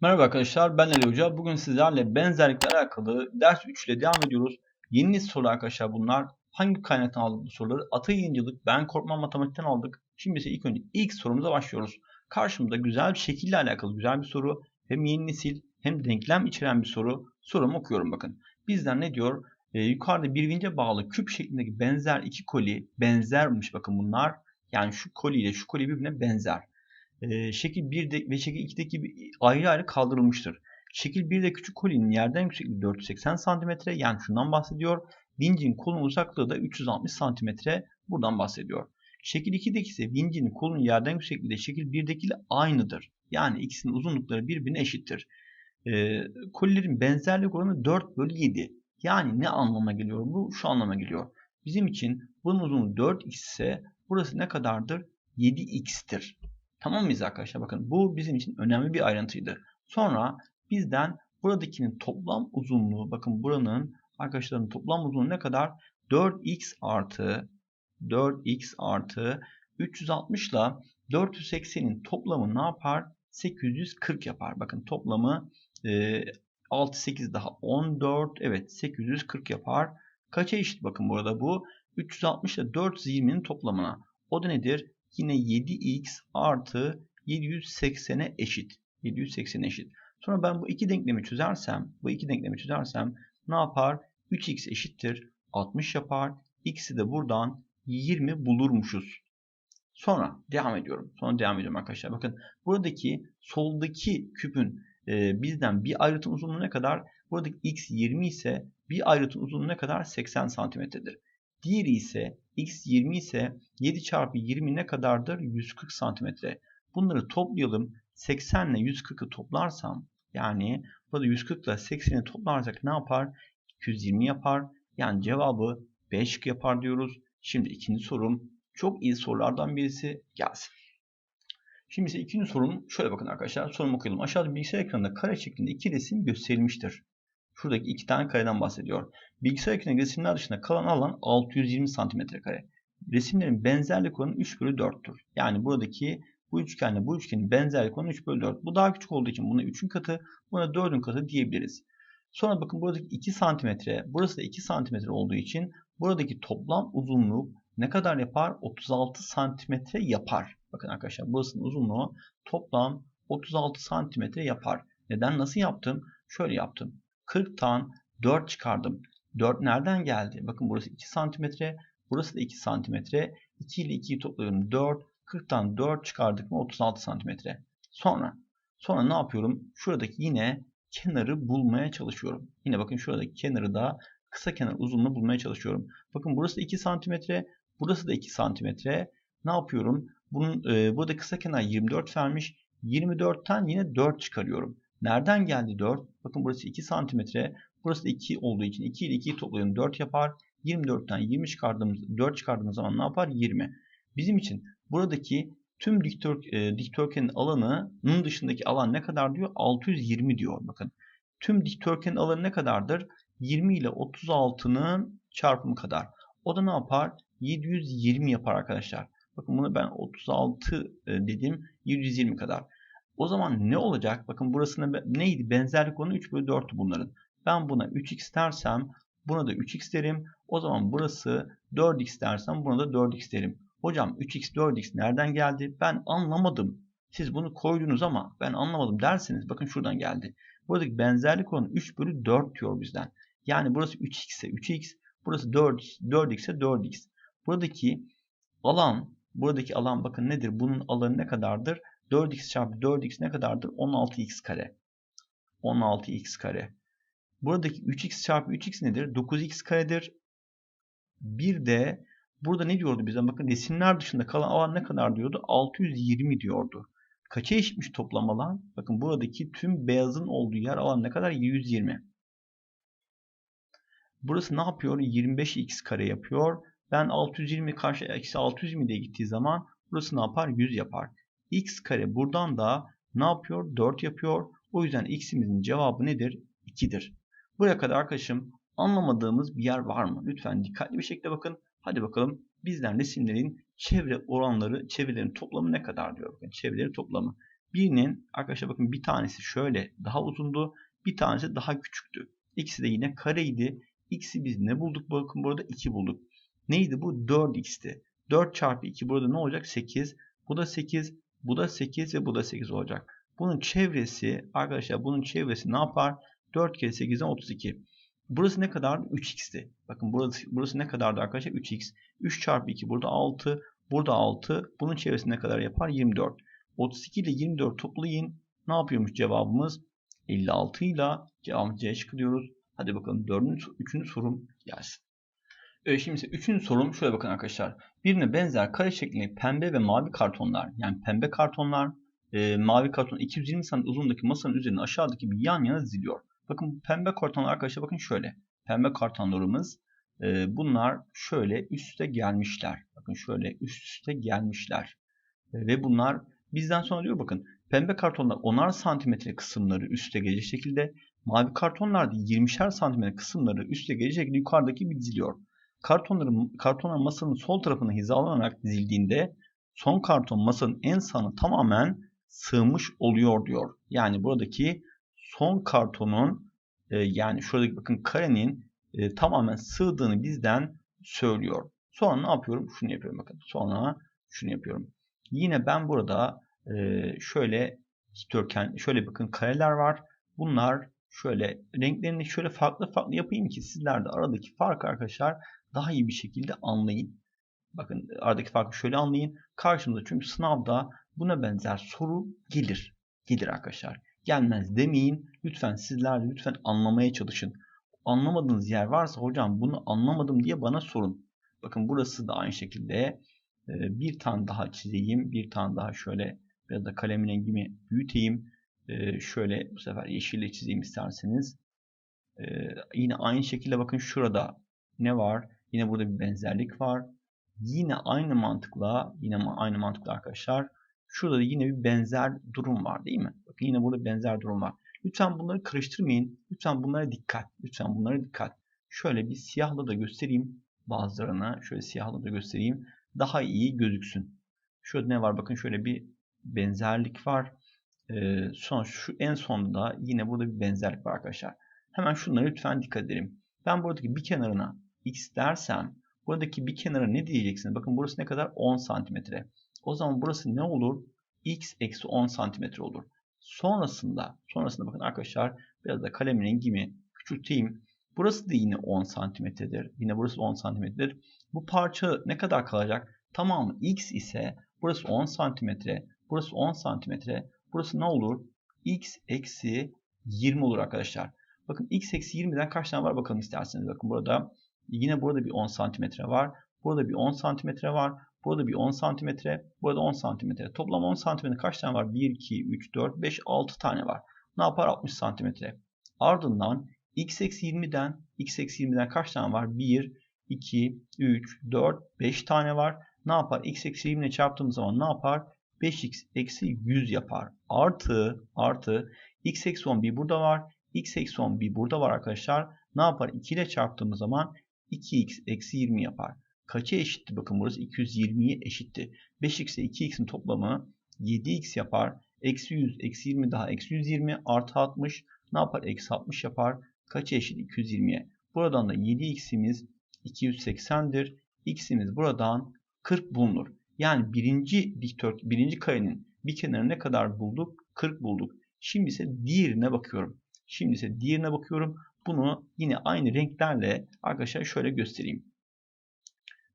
Merhaba arkadaşlar ben Ali Hoca. Bugün sizlerle benzerlikle alakalı ders 3 ile devam ediyoruz. Yeni soru arkadaşlar bunlar. Hangi kaynaktan aldık bu soruları? Atay yayıncılık, ben korkmam matematikten aldık. Şimdi ise ilk önce ilk sorumuza başlıyoruz. Karşımda güzel bir şekille alakalı güzel bir soru. Hem yeni nesil hem denklem içeren bir soru. Sorumu okuyorum bakın. Bizden ne diyor? Ee, yukarıda bir vince bağlı küp şeklindeki benzer iki koli benzermiş bakın bunlar. Yani şu koli ile şu koli birbirine benzer şekil 1'de ve şekil 2'deki gibi ayrı ayrı kaldırılmıştır. Şekil 1'de küçük kolinin yerden yüksekliği 480 cm yani şundan bahsediyor. Vincin kolun uzaklığı da 360 cm buradan bahsediyor. Şekil 2'deki ise vincin kolun yerden yüksekliği de şekil 1'deki ile aynıdır. Yani ikisinin uzunlukları birbirine eşittir. E, kolilerin benzerlik oranı 4 bölü 7. Yani ne anlama geliyor bu? Şu anlama geliyor. Bizim için bunun uzunluğu 4x ise burası ne kadardır? 7x'tir. Tamam mıyız arkadaşlar? Bakın bu bizim için önemli bir ayrıntıydı. Sonra bizden buradakinin toplam uzunluğu bakın buranın arkadaşların toplam uzunluğu ne kadar? 4x artı 4x artı 360 ile 480'in toplamı ne yapar? 840 yapar. Bakın toplamı e, 6 8 daha 14 evet 840 yapar. Kaça eşit bakın burada bu? 360 ile 420'nin toplamına. O da nedir? Yine 7x artı 780'e eşit. 780'e eşit. Sonra ben bu iki denklemi çözersem, bu iki denklemi çözersem ne yapar? 3x eşittir 60 yapar. X'i de buradan 20 bulurmuşuz. Sonra devam ediyorum. Sonra devam ediyorum arkadaşlar. Bakın buradaki soldaki küpün e, bizden bir ayrıtın uzunluğu ne kadar? Buradaki x 20 ise bir ayrıtın uzunluğu ne kadar? 80 santimetredir. Diğeri ise x 20 ise 7 çarpı 20 ne kadardır? 140 santimetre. Bunları toplayalım. 80 ile 140'ı toplarsam yani burada 140 ile 80'i toplarsak ne yapar? 220 yapar. Yani cevabı 5 yapar diyoruz. Şimdi ikinci sorum çok iyi sorulardan birisi gelsin. Şimdi ise ikinci sorum şöyle bakın arkadaşlar. Sorumu okuyalım. Aşağıda bilgisayar ekranında kare şeklinde iki resim gösterilmiştir. Şuradaki iki tane kareden bahsediyor. Bilgisayar ekranı resimler dışında kalan alan 620 cm kare. Resimlerin benzerlik oranı 3 bölü 4'tür. Yani buradaki bu üçgenle bu üçgenin benzerlik oranı 3 bölü 4. Bu daha küçük olduğu için buna 3'ün katı, buna 4'ün katı diyebiliriz. Sonra bakın buradaki 2 cm, burası da 2 cm olduğu için buradaki toplam uzunluk ne kadar yapar? 36 cm yapar. Bakın arkadaşlar burasının uzunluğu toplam 36 cm yapar. Neden? Nasıl yaptım? Şöyle yaptım. 40'tan 4 çıkardım. 4 nereden geldi? Bakın burası 2 santimetre. Burası da 2 santimetre. 2 ile 2'yi topluyorum 4. 40'tan 4 çıkardık mı 36 santimetre. Sonra sonra ne yapıyorum? Şuradaki yine kenarı bulmaya çalışıyorum. Yine bakın şuradaki kenarı da kısa kenar uzunluğunu bulmaya çalışıyorum. Bakın burası da 2 santimetre. Burası da 2 santimetre. Ne yapıyorum? Bunun e, burada kısa kenar 24 vermiş. 24'ten yine 4 çıkarıyorum. Nereden geldi 4? Bakın burası 2 santimetre. Burası da 2 olduğu için 2 ile 2'yi toplayalım 4 yapar. 24'ten 20 çıkardığımız 4 çıkardığımız zaman ne yapar? 20. Bizim için buradaki tüm dikdör, e, dikdörtgenin alanının dışındaki alan ne kadar diyor? 620 diyor. Bakın tüm dikdörtgenin alanı ne kadardır? 20 ile 36'nın çarpımı kadar. O da ne yapar? 720 yapar arkadaşlar. Bakın bunu ben 36 e, dedim. 720 kadar. O zaman ne olacak? Bakın burasında neydi? Benzerlik oranı 3 bölü 4'tü bunların. Ben buna 3x dersem buna da 3x derim. O zaman burası 4x dersem buna da 4x derim. Hocam 3x 4x nereden geldi? Ben anlamadım. Siz bunu koydunuz ama ben anlamadım derseniz bakın şuradan geldi. Buradaki benzerlik oranı 3 bölü 4 diyor bizden. Yani burası 3x ise 3x, burası 4, 4x ise 4x. Buradaki alan, buradaki alan bakın nedir? Bunun alanı ne kadardır? 4x çarpı 4x ne kadardır? 16x kare. 16x kare. Buradaki 3x çarpı 3x nedir? 9x karedir. Bir de burada ne diyordu bize? Bakın resimler dışında kalan alan ne kadar diyordu? 620 diyordu. Kaça eşitmiş toplam alan? Bakın buradaki tüm beyazın olduğu yer alan ne kadar? 120. Burası ne yapıyor? 25x kare yapıyor. Ben 620 karşı eksi 620 diye gittiği zaman burası ne yapar? 100 yapar x kare buradan da ne yapıyor? 4 yapıyor. O yüzden x'imizin cevabı nedir? 2'dir. Buraya kadar arkadaşım anlamadığımız bir yer var mı? Lütfen dikkatli bir şekilde bakın. Hadi bakalım bizden resimlerin çevre oranları, çevrelerin toplamı ne kadar diyor. Bakın çevrelerin toplamı. Birinin arkadaşlar bakın bir tanesi şöyle daha uzundu. Bir tanesi daha küçüktü. İkisi de yine kareydi. X'i biz ne bulduk? Bakın burada 2 bulduk. Neydi bu? 4x'ti. 4 çarpı 2 burada ne olacak? 8. Bu da 8. Bu da 8 ve bu da 8 olacak. Bunun çevresi arkadaşlar bunun çevresi ne yapar? 4 kere 8'den 32. Burası ne kadar? 3x'ti. Bakın burası, burası ne kadardı arkadaşlar? 3x. 3 çarpı 2 burada 6. Burada 6. Bunun çevresi ne kadar yapar? 24. 32 ile 24 toplayın. Ne yapıyormuş cevabımız? 56 ile cevabımız C çıkıyoruz. Hadi bakalım 4. 3. sorum gelsin. Evet şimdi ise 3. sorum şöyle bakın arkadaşlar. Birbirine benzer kare şeklinde pembe ve mavi kartonlar yani pembe kartonlar e, mavi karton 220 cm uzunluğundaki masanın üzerine aşağıdaki bir yan yana diziliyor. Bakın pembe kartonlar arkadaşlar bakın şöyle. Pembe kartonlarımız e, bunlar şöyle üst üste gelmişler. Bakın şöyle üst üste gelmişler. E, ve bunlar bizden sonra diyor bakın pembe kartonlar 10'ar santimetre kısımları üste gelecek şekilde mavi kartonlar da 20'şer santimetre kısımları üste gelecek şekilde yukarıdaki bir diziliyor. Kartonların, kartonlar masanın sol tarafına hizalanarak dizildiğinde son karton masanın en sağına tamamen sığmış oluyor diyor. Yani buradaki son kartonun e, yani şuradaki bakın karenin e, tamamen sığdığını bizden söylüyor. Sonra ne yapıyorum? Şunu yapıyorum bakın. Sonra şunu yapıyorum. Yine ben burada e, şöyle dikdörtgen şöyle bakın kareler var. Bunlar şöyle renklerini şöyle farklı farklı yapayım ki sizler de aradaki farkı arkadaşlar daha iyi bir şekilde anlayın. Bakın aradaki farkı şöyle anlayın. Karşımıza çünkü sınavda buna benzer soru gelir. Gelir arkadaşlar. Gelmez demeyin. Lütfen sizler de lütfen anlamaya çalışın. Anlamadığınız yer varsa hocam bunu anlamadım diye bana sorun. Bakın burası da aynı şekilde e, bir tane daha çizeyim. Bir tane daha şöyle biraz da kalemin rengimi büyüteyim. E, şöyle bu sefer yeşille çizeyim isterseniz. E, yine aynı şekilde bakın şurada ne var? Yine burada bir benzerlik var. Yine aynı mantıkla, yine aynı mantıkla arkadaşlar. Şurada da yine bir benzer durum var değil mi? Bakın yine burada benzer durum var. Lütfen bunları karıştırmayın. Lütfen bunlara dikkat. Lütfen bunlara dikkat. Şöyle bir siyahla da göstereyim bazılarına. Şöyle siyahla da göstereyim. Daha iyi gözüksün. Şurada ne var? Bakın şöyle bir benzerlik var. Ee, sonra şu en sonunda yine burada bir benzerlik var arkadaşlar. Hemen şunlara lütfen dikkat edelim. Ben buradaki bir kenarına x dersem buradaki bir kenara ne diyeceksiniz? Bakın burası ne kadar? 10 santimetre. O zaman burası ne olur? x eksi 10 santimetre olur. Sonrasında, sonrasında bakın arkadaşlar biraz da kalem rengimi küçülteyim. Burası da yine 10 santimetredir. Yine burası 10 santimetredir. Bu parça ne kadar kalacak? Tamamı x ise burası 10 santimetre, burası 10 santimetre. Burası ne olur? x eksi 20 olur arkadaşlar. Bakın x eksi 20'den kaç tane var bakalım isterseniz. Bakın burada yine burada bir 10 santimetre var. Burada bir 10 santimetre var. Burada bir 10 santimetre. Burada 10 santimetre. Toplam 10 santimetre kaç tane var? 1, 2, 3, 4, 5, 6 tane var. Ne yapar? 60 santimetre. Ardından x eksi 20'den x eksi 20'den kaç tane var? 1, 2, 3, 4, 5 tane var. Ne yapar? x eksi 20 ile çarptığımız zaman ne yapar? 5x eksi 100 yapar. Artı, artı x eksi 10 bir burada var. x eksi 10 bir burada var arkadaşlar. Ne yapar? 2 ile çarptığımız zaman 2x eksi 20 yapar. Kaça eşitti? Bakın burası 220'ye eşitti. 5x ile 2x'in toplamı 7x yapar. Eksi 100, eksi 20 daha eksi 120 artı 60 ne yapar? Eksi 60 yapar. Kaça eşit? 220'ye. Buradan da 7x'imiz 280'dir. x'imiz buradan 40 bulunur. Yani birinci dikdört, birinci karenin bir kenarı ne kadar bulduk? 40 bulduk. Şimdi ise diğerine bakıyorum. Şimdi ise diğerine bakıyorum. Bunu yine aynı renklerle arkadaşlar şöyle göstereyim.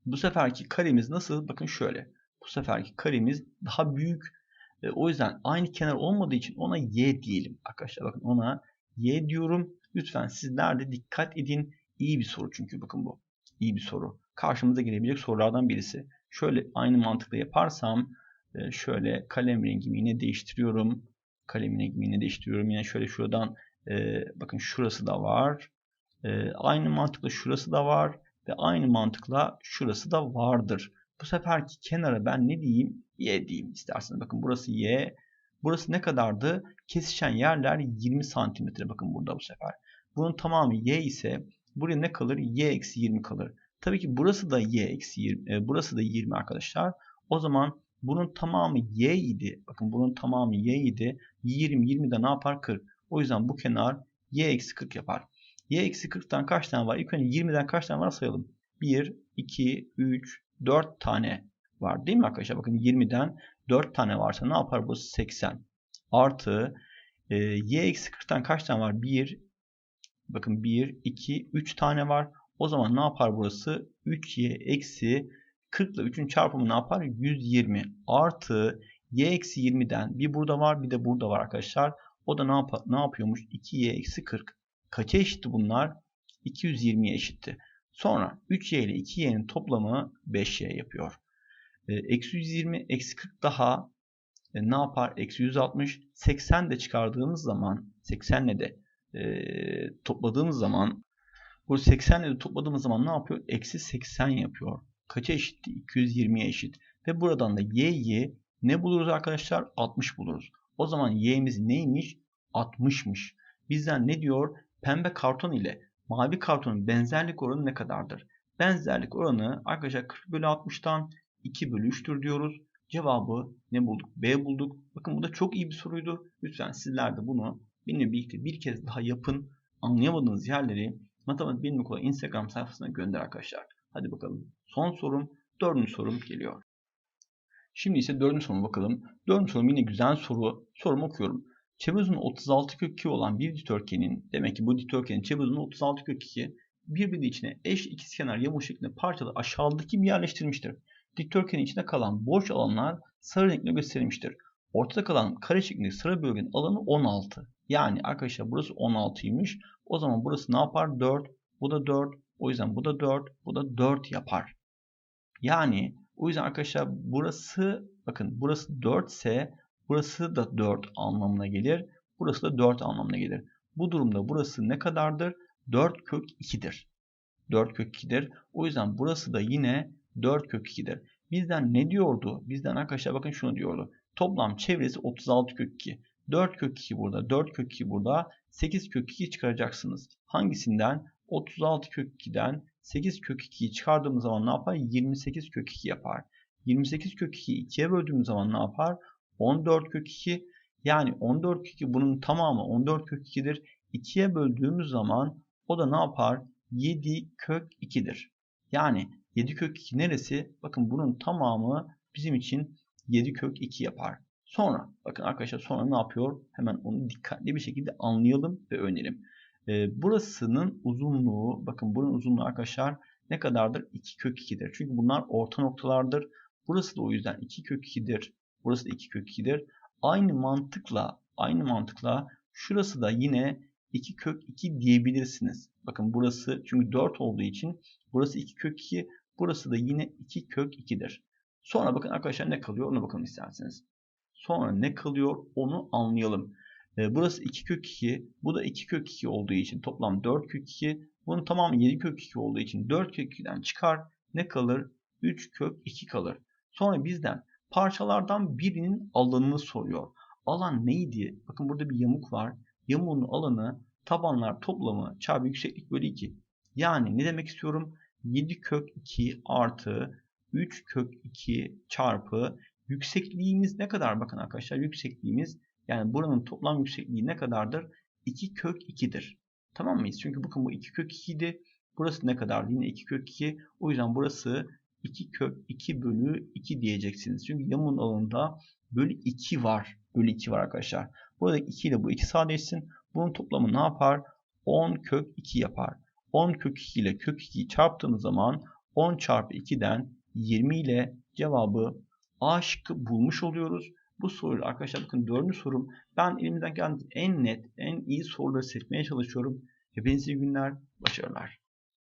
Bu seferki karemiz nasıl? Bakın şöyle. Bu seferki karemiz daha büyük. E, o yüzden aynı kenar olmadığı için ona y diyelim. Arkadaşlar bakın ona y diyorum. Lütfen sizler de dikkat edin. İyi bir soru çünkü bakın bu. İyi bir soru. Karşımıza gelebilecek sorulardan birisi. Şöyle aynı mantıkla yaparsam e, şöyle kalem rengimi yine değiştiriyorum. Kalem rengimi yine değiştiriyorum. Yine şöyle şuradan e, bakın şurası da var. E, aynı mantıkla şurası da var. Ve aynı mantıkla şurası da vardır. Bu seferki kenara ben ne diyeyim? Y diyeyim isterseniz. Bakın burası Y. Burası ne kadardı? Kesişen yerler 20 santimetre. Bakın burada bu sefer. Bunun tamamı Y ise buraya ne kalır? Y eksi 20 kalır. Tabii ki burası da Y eksi 20. E, burası da 20 arkadaşlar. O zaman Bunun tamamı y idi. Bakın bunun tamamı y idi. 20, 20'de ne yapar? 40. O yüzden bu kenar y eksi 40 yapar. y eksi 40'tan kaç tane var? İlk önce 20'den kaç tane var sayalım. 1, 2, 3, 4 tane var değil mi arkadaşlar? Bakın 20'den 4 tane varsa ne yapar bu? 80. Artı e, y eksi 40'tan kaç tane var? 1, bakın 1, 2, 3 tane var. O zaman ne yapar burası? 3y eksi 40 ile 3'ün çarpımı ne yapar? 120 artı y eksi 20'den bir burada var bir de burada var arkadaşlar. O da ne, yap ne yapıyormuş? 2y eksi 40. Kaça eşitti bunlar? 220'ye eşitti. Sonra 3y ile 2y'nin toplamı 5y yapıyor. E, eksi 120 eksi 40 daha e, ne yapar? Eksi 160. 80 de çıkardığımız zaman 80 ile de e, topladığımız zaman bu 80 ile de topladığımız zaman ne yapıyor? Eksi 80 yapıyor. Kaça eşitti? 220'ye eşit. Ve buradan da y'yi ne buluruz arkadaşlar? 60 buluruz. O zaman y'miz neymiş? 60'mış. Bizden ne diyor? Pembe karton ile mavi kartonun benzerlik oranı ne kadardır? Benzerlik oranı arkadaşlar 40 bölü 60'tan 2 bölü 3'tür diyoruz. Cevabı ne bulduk? B bulduk. Bakın bu da çok iyi bir soruydu. Lütfen sizler de bunu benimle birlikte bir kez daha yapın. Anlayamadığınız yerleri Matematik Bilim Okulu Instagram sayfasına gönder arkadaşlar. Hadi bakalım. Son sorum, dördüncü sorum geliyor. Şimdi ise dördüncü soruma bakalım. Dördüncü sorum yine güzel soru. Sorumu okuyorum. Çevre uzunluğu 36 kök 2 olan bir dikdörtgenin, demek ki bu dikdörtgenin çevre uzunluğu 36 kök 2, birbirinin içine eş ikizkenar yamuk şeklinde parçalı aşağıdaki gibi yerleştirilmiştir. Dikdörtgenin içinde kalan boş alanlar sarı renkle gösterilmiştir. Ortada kalan kare şeklindeki sarı bölgenin alanı 16. Yani arkadaşlar burası 16'ymış. O zaman burası ne yapar? 4. Bu da 4. O yüzden bu da 4. Bu da 4 yapar. Yani o yüzden arkadaşlar burası bakın burası 4 ise burası da 4 anlamına gelir. Burası da 4 anlamına gelir. Bu durumda burası ne kadardır? 4 kök 2'dir. 4 kök 2'dir. O yüzden burası da yine 4 kök 2'dir. Bizden ne diyordu? Bizden arkadaşlar bakın şunu diyordu. Toplam çevresi 36 kök 2. 4 kök 2 burada, 4 kök 2 burada, 8 kök 2 çıkaracaksınız. Hangisinden? 36 kök 2'den 8 kök 2'yi çıkardığımız zaman ne yapar? 28 kök 2 yapar. 28 kök 2'yi 2'ye böldüğümüz zaman ne yapar? 14 kök 2. Yani 14 kök 2 bunun tamamı 14 kök 2'dir. 2'ye böldüğümüz zaman o da ne yapar? 7 kök 2'dir. Yani 7 kök 2 neresi? Bakın bunun tamamı bizim için 7 kök 2 yapar. Sonra bakın arkadaşlar sonra ne yapıyor? Hemen onu dikkatli bir şekilde anlayalım ve öğrenelim. E, burasının uzunluğu bakın bunun uzunluğu arkadaşlar ne kadardır? 2 kök 2'dir. Çünkü bunlar orta noktalardır. Burası da o yüzden 2 kök 2'dir. Burası da 2 kök 2'dir. Aynı mantıkla aynı mantıkla şurası da yine 2 kök 2 diyebilirsiniz. Bakın burası çünkü 4 olduğu için burası 2 kök 2 burası da yine 2 kök 2'dir. Sonra bakın arkadaşlar ne kalıyor ona bakalım isterseniz. Sonra ne kalıyor onu anlayalım. E, burası 2 kök 2. Bu da 2 kök 2 olduğu için toplam 4 kök 2. Bunun tamamı 7 kök 2 olduğu için 4 kök 2'den çıkar. Ne kalır? 3 kök 2 kalır. Sonra bizden parçalardan birinin alanını soruyor. Alan neydi? Bakın burada bir yamuk var. Yamuğun alanı tabanlar toplamı çarpı yükseklik bölü 2. Yani ne demek istiyorum? 7 kök 2 artı 3 kök 2 çarpı Yüksekliğimiz ne kadar? Bakın arkadaşlar yüksekliğimiz yani buranın toplam yüksekliği ne kadardır? 2 kök 2'dir. Tamam mıyız? Çünkü bakın bu 2 kök 2 idi. Burası ne kadar? Yine 2 kök 2. O yüzden burası 2 kök 2 bölü 2 diyeceksiniz. Çünkü yamun alanında bölü 2 var. Bölü 2 var arkadaşlar. Burada 2 ile bu 2 sadeleşsin. Bunun toplamı ne yapar? 10 kök 2 yapar. 10 kök 2 ile kök 2'yi çarptığımız zaman 10 çarpı 2'den 20 ile cevabı A şıkkı bulmuş oluyoruz. Bu soruyla arkadaşlar bakın dördüncü sorum. Ben elimden geldiğince en net, en iyi soruları seçmeye çalışıyorum. Hepinize iyi günler, başarılar.